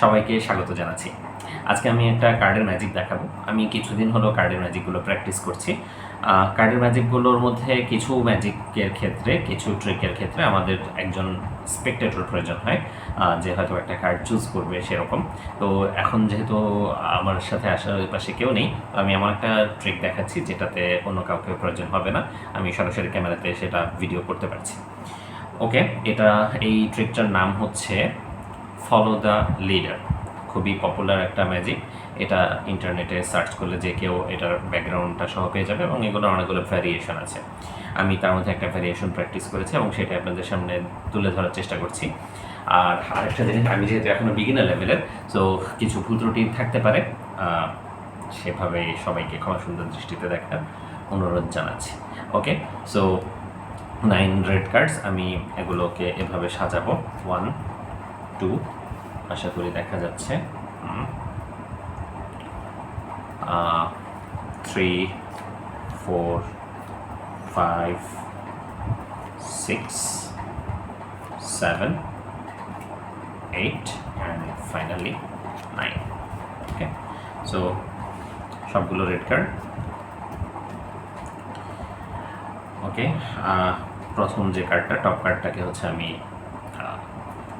সবাইকে স্বাগত জানাচ্ছি। আজকে আমি একটা কার্ডের ম্যাজিক দেখাবো। আমি কিছুদিন হলো কার্ডের ম্যাজিকগুলো প্র্যাকটিস করছি। কার্ডের ম্যাজিকগুলোর মধ্যে কিছু ম্যাজিকের ক্ষেত্রে, কিছু ট্রিকের ক্ষেত্রে আমাদের একজন স্পেকটেটর প্রয়োজন হয় যে হয়তো একটা কার্ড চুজ করবে সেরকম। তো এখন যেহেতু আমার সাথে আসার পাশে কেউ নেই, তো আমি এমন একটা ট্রিক দেখাচ্ছি যেটাতে অন্য কাউকে প্রয়োজন হবে না। আমি সরাসরি ক্যামেরাতে সেটা ভিডিও করতে পারছি। ওকে এটা এই ট্রিকটার নাম হচ্ছে ফলো দ্য লিডার খুবই পপুলার একটা ম্যাজিক এটা ইন্টারনেটে সার্চ করলে যে কেউ এটার ব্যাকগ্রাউন্ডটা সহ পেয়ে যাবে এবং এগুলো অনেকগুলো ভ্যারিয়েশন আছে। আমি তার মধ্যে একটা ভ্যারিয়েশন প্র্যাকটিস করেছি এবং সেটা আপনাদের সামনে তুলে ধরার চেষ্টা করছি। আর আরেকটা জিনিস, আমি যেহেতু এখনও বিগিনার লেভেলের তো কিছু ভুল ত্রুটি থাকতে পারে সেভাবে সবাইকে ক্ষমা সুন্দর দৃষ্টিতে দেখার অনুরোধ জানাচ্ছি। Okay so nine red cards আমি এগুলোকে এভাবে সাজাবো। ওয়ান টু, আশা করি দেখা যাচ্ছে। Three four five six seven eight and finally nine okay so সবগুলো রেড কার্ড। ওকে প্রথম যে কার্ডটা, টপ কার্ডটাকে হচ্ছে আমি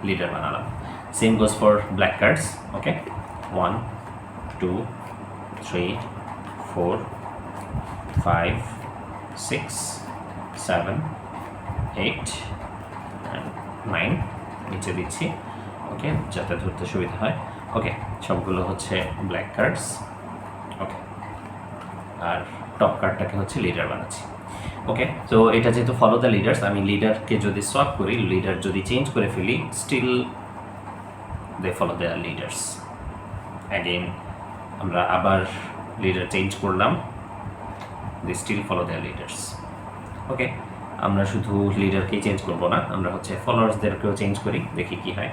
লিডার বানালাম। Same goes for black cards okay one two three four five six seven eight nine নিচে দিচ্ছি ওকে যাতে ধরতে সুবিধা হয়। ওকে সবগুলো হচ্ছে ব্ল্যাক কার্ডস ওকে আর টপ কার্ডটাকে হচ্ছে লিডার বানাচ্ছি। ওকে তো এটা যেহেতু ফলো দ্য লিডার্স আমি লিডারকে যদি সোয়াপ করি লিডার যদি চেঞ্জ করে ফেলি still they follow their leaders again আমরা আবার লিডার চেঞ্জ করলাম they still follow their leaders okay আমরা শুধু লিডারকেই চেঞ্জ করব না, আমরা হচ্ছে ফলোয়ার্সদেরকেও চেঞ্জ করি, দেখি কি হয়।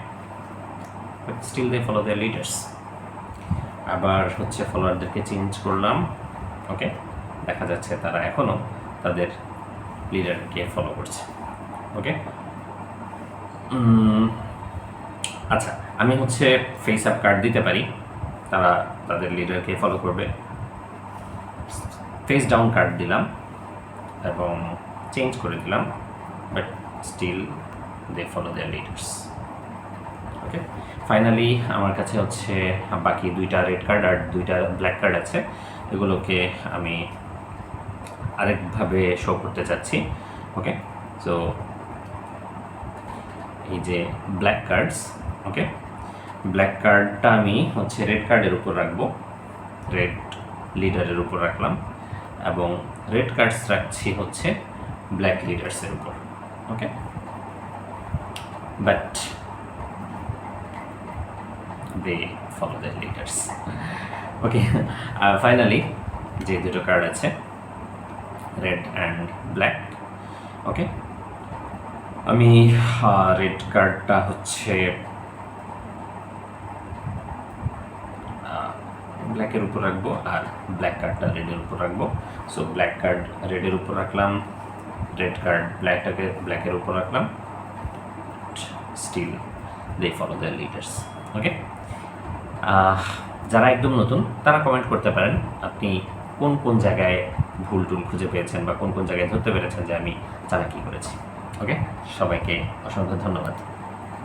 Still they follow their leaders আবার হচ্ছে ফলোয়ারদেরকে চেঞ্জ করলাম ওকে দেখা যাচ্ছে তারা এখনও তাদের লিডারকে ফলো করছে। ওকে আচ্ছা আমি হচ্ছে ফেস আপ কার্ড দিতে পারি। তারা তাদের লিডারকে ফলো করবে। ফেস ডাউন কার্ড দিলাম এবং চেঞ্জ করে দিলাম but still they follow their leaders okay finally আমার কাছে হচ্ছে বাকি দুইটা রেড কার্ড আর দুইটা ব্ল্যাক কার্ড আছে। এগুলোকে আমি আরেকভাবে শো করতে চাচ্ছি ওকে সো এই যে ব্ল্যাক কার্ডস ওকে ব্ল্যাক কার্ডটা আমি হচ্ছে রেড কার্ডের উপর রাখব রেড লিডারের উপর রাখলাম এবং রেড কার্ডস রাখছি হচ্ছে ব্ল্যাক লিডার্সের উপর okay but they follow the leaders okay finally যে দুটো কার্ড আছে রেড অ্যান্ড ব্ল্যাক ওকে আমি রেড কার্ডটা হচ্ছে ব্ল্যাকের উপর রাখব আর ব্ল্যাক কার্ডটা রেডের উপর রাখব। সো ব্ল্যাক কার্ড রেডের উপর রাখলাম রেড কার্ড ব্ল্যাকটাকে ব্ল্যাকের উপর রাখলাম। Still they follow the leaders okay যারা একদম নতুন, তারা কমেন্ট করতে পারেন, আপনি কোন কোন জায়গায় ভুল টুল খুঁজে পেয়েছেন বা কোন কোন জায়গায় ধরতে পেরেছেন যে আমি তারা কী করেছি। ওকে সবাইকে অসংখ্য ধন্যবাদ।